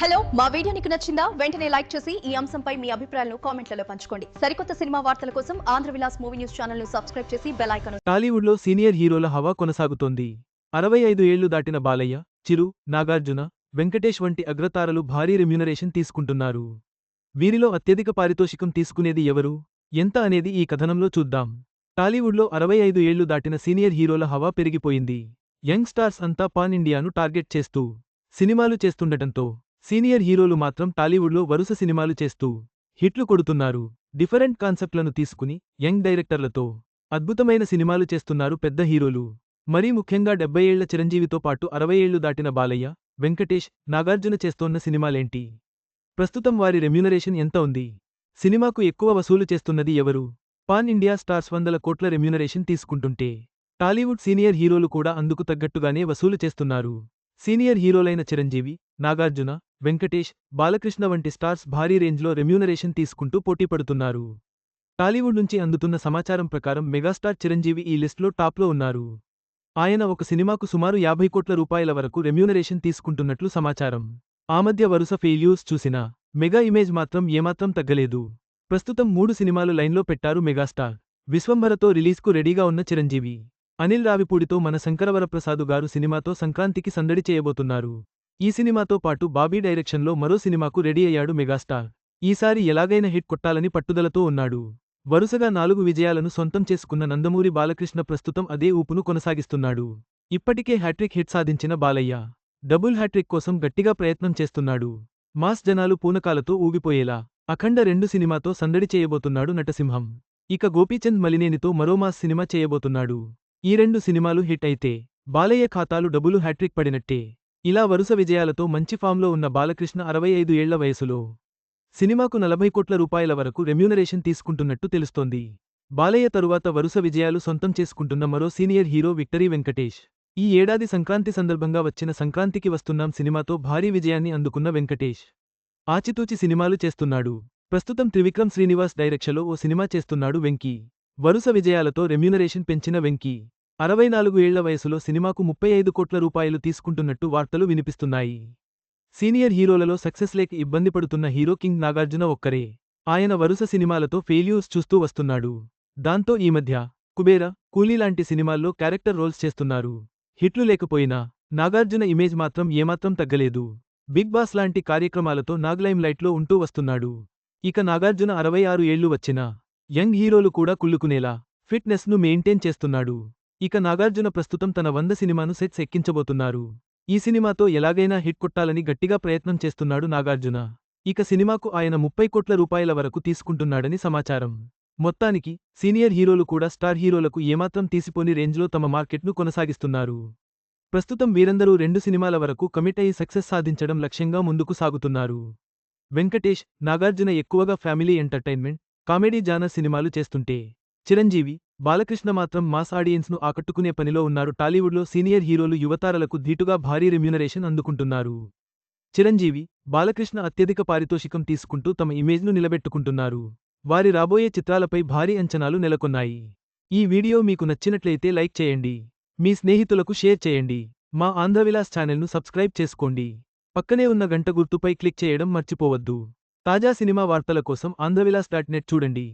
Hello మా video నీకు నచ్చిందా? వెంటనే లైక్ చేసి ఈ అంశంపై మీ అభిప్రాయాలను కామెంట్లలో పంచుకోండి. సరికొత్త సినిమా వార్తల కోసం ఆంధ్ర విలాస్ మూవీ న్యూస్ ఛానల్ను సబ్స్క్రైబ్ చేసి బెల్ ఐకాన్ టాలీవుడ్లో సీనియర్ హీరోల హవా కొనసాగుతోంది. అరవై ఐదు ఏళ్ళు దాటిన బాలయ్య చిరు నాగార్జున వెంకటేష్ వంటి అగ్రతారలు భారీ రెమ్యూనరేషన్ తీసుకుంటున్నారు. వీరిలో అత్యధిక పారితోషికం తీసుకునేది ఎవరు? ఎంత అనేది ఈ కథనంలో చూద్దాం. టాలీవుడ్లో అరవై ఐదు ఏళ్ళు దాటిన సీనియర్ హీరోల హవా పెరిగిపోయింది. యంగ్ స్టార్స్ అంతా పాన్ ఇండియాను టార్గెట్ చేస్తూ సినిమాలు చేస్తుండటంతో సీనియర్ హీరోలు మాత్రం టాలీవుడ్లో వరుస సినిమాలు చేస్తూ హిట్లు కొడుతున్నారు. డిఫరెంట్ కాన్సెప్ట్లను తీసుకుని యంగ్ డైరెక్టర్లతో అద్భుతమైన సినిమాలు చేస్తున్నారు పెద్ద హీరోలు. మరీ ముఖ్యంగా డెబ్బై ఏళ్ళ చిరంజీవితో పాటు అరవై ఏళ్ళు దాటిన బాలయ్య వెంకటేష్ నాగార్జున చేస్తోన్న సినిమాలేంటి? ప్రస్తుతం వారి రెమ్యూనరేషన్ ఎంత ఉంది? సినిమాకు ఎక్కువ వసూలు చేస్తున్నది ఎవరు? పాన్ ఇండియా స్టార్స్ వందల కోట్ల రెమ్యూనరేషన్ తీసుకుంటుంటే టాలీవుడ్ సీనియర్ హీరోలు కూడా అందుకు తగ్గట్టుగానే వసూలు చేస్తున్నారు. సీనియర్ హీరోలైన చిరంజీవి నాగార్జున వెంకటేష్ బాలకృష్ణ వంటి స్టార్స్ భారీ రేంజ్లో రెమ్యూనరేషన్ తీసుకుంటూ పోటీపడుతున్నారు టాలీవుడ్ నుంచి అందుతున్న సమాచారం ప్రకారం మెగాస్టార్ చిరంజీవి ఈ లిస్ట్లో టాప్లో ఉన్నారు. ఆయన ఒక సినిమాకు సుమారు యాభై కోట్ల రూపాయల వరకు రెమ్యూనరేషన్ తీసుకుంటున్నట్లు సమాచారం. ఆ మధ్య వరుస ఫెయిల్యూర్స్ చూసినా మెగా ఇమేజ్ మాత్రం ఏమాత్రం తగ్గలేదు. ప్రస్తుతం మూడు సినిమాలు లైన్లో పెట్టారు మెగాస్టార్. విశ్వంభరతో రిలీజ్కు రెడీగా ఉన్న చిరంజీవి అనిల్ రావిపూడితో మన శంకరవరప్రసాదు గారు సినిమాతో సంక్రాంతికి సందడి చేయబోతున్నారు. ఈ సినిమాతో పాటు బాబీ డైరెక్షన్లో మరో సినిమాకు రెడీ అయ్యాడు మెగాస్టార్. ఈసారి ఎలాగైనా హిట్ కొట్టాలని పట్టుదలతో ఉన్నాడు. వరుసగా నాలుగు విజయాలను సొంతం చేసుకున్న నందమూరి బాలకృష్ణ ప్రస్తుతం అదే ఊపును కొనసాగిస్తున్నాడు. ఇప్పటికే హ్యాట్రిక్ హిట్ సాధించిన బాలయ్య డబుల్ హ్యాట్రిక్ కోసం గట్టిగా ప్రయత్నం చేస్తున్నాడు. మాస్ జనాలు పూనకాలతో ఊగిపోయేలా అఖండ రెండు సినిమాతో సందడి చేయబోతున్నాడు నటసింహం. ఇక గోపీచంద్ మలినేనితో మరో మాస్ సినిమా చేయబోతున్నాడు. ఈ రెండు సినిమాలు హిట్ అయితే బాలయ్య ఖాతాలు డబులు హ్యాట్రిక్ పడినట్టే. ఇలా వరుస విజయాలతో మంచి ఫామ్లో ఉన్న బాలకృష్ణ అరవై ఐదు ఏళ్ళ వయసులో సినిమాకు నలభై కోట్ల రూపాయల వరకు రెమ్యూనరేషన్ తీసుకుంటున్నట్టు తెలుస్తోంది. బాలయ్య తరువాత వరుస విజయాలు సొంతం చేసుకుంటున్న మరో సీనియర్ హీరో విక్టరీ వెంకటేష్. ఈ ఏడాది సంక్రాంతి సందర్భంగా వచ్చిన సంక్రాంతికి వస్తున్నాం సినిమాతో భారీ విజయాన్ని అందుకున్న వెంకటేష్. ఆచితూచి సినిమాలు చేస్తున్నాడు. ప్రస్తుతం త్రివిక్రమ్ శ్రీనివాస్ డైరెక్షన్లో ఓ సినిమా చేస్తున్నాడు వెంకీ. వరుస విజయాలతో రెమ్యూనరేషన్ పెంచిన వెంకీ. అరవై నాలుగు ఏళ్ళ వయసులో సినిమాకు ముప్పై ఐదు కోట్ల రూపాయలు తీసుకుంటున్నట్టు వార్తలు వినిపిస్తున్నాయి. సీనియర్ హీరోలలో సక్సెస్ లేక ఇబ్బంది పడుతున్న హీరో కింగ్ నాగార్జున ఒక్కరే. ఆయన వరుస సినిమాలతో ఫెయిల్యూర్స్ చూస్తూ వస్తున్నాడు. దాంతో ఈ మధ్య కుబేర కూలీ లాంటి సినిమాల్లో క్యారెక్టర్ రోల్స్ చేస్తున్నారు. హిట్లు లేకపోయినా నాగార్జున ఇమేజ్ మాత్రం ఏమాత్రం తగ్గలేదు. బిగ్ బాస్ లాంటి కార్యక్రమాలతో నాగ్లైమ్ లైట్లో ఉంటూ వస్తున్నాడు. ఇక నాగార్జున అరవై ఆరు ఏళ్ళు వచ్చినా యంగ్ హీరోలు కూడా కుళ్ళుకునేలా ఫిట్నెస్ను మెయింటైన్ చేస్తున్నాడు. ఇక నాగార్జున ప్రస్తుతం తన వంద సినిమాను సెట్స్ ఎక్కించబోతున్నారు. ఈ సినిమాతో ఎలాగైనా హిట్ కొట్టాలని గట్టిగా ప్రయత్నం చేస్తున్నాడు నాగార్జున. ఇక సినిమాకు ఆయన ముప్పై కోట్ల రూపాయల వరకు తీసుకుంటున్నాడని సమాచారం. మొత్తానికి సీనియర్ హీరోలు కూడా స్టార్ హీరోలకు ఏమాత్రం తీసిపోని రేంజ్లో తమ మార్కెట్ను కొనసాగిస్తున్నారు. ప్రస్తుతం వీరందరూ రెండు సినిమాల వరకు కమిట్ అయి సక్సెస్ సాధించడం లక్ష్యంగా ముందుకు సాగుతున్నారు. వెంకటేష్ నాగార్జున ఎక్కువగా ఫ్యామిలీ ఎంటర్టైన్మెంట్ కామెడీ జానర్ సినిమాలు చేస్తుంటే. చిరంజీవి బాలకృష్ణ మాత్రం మాస్ ఆడియన్స్ను ఆకట్టుకునే పనిలో ఉన్నారు. టాలీవుడ్లో సీనియర్ హీరోలు యువతారలకు ధీటుగా భారీ రెమ్యూనరేషన్ అందుకుంటున్నారు. చిరంజీవి బాలకృష్ణ అత్యధిక పారితోషికం తీసుకుంటూ తమ ఇమేజ్ను నిలబెట్టుకుంటున్నారు. వారి రాబోయే చిత్రాలపై భారీ అంచనాలు నెలకొన్నాయి. ఈ వీడియో మీకు నచ్చినట్లయితే లైక్ చేయండి. మీ స్నేహితులకు షేర్ చేయండి. మా ఆంధ్రవిలాస్ ఛానల్ను సబ్స్క్రైబ్ చేసుకోండి. పక్కనే ఉన్న గంట గుర్తుపై క్లిక్ చేయడం మర్చిపోవద్దు. తాజా సినిమా వార్తల కోసం ఆంధ్రవిలాస్ డాట్ నెట్ చూడండి.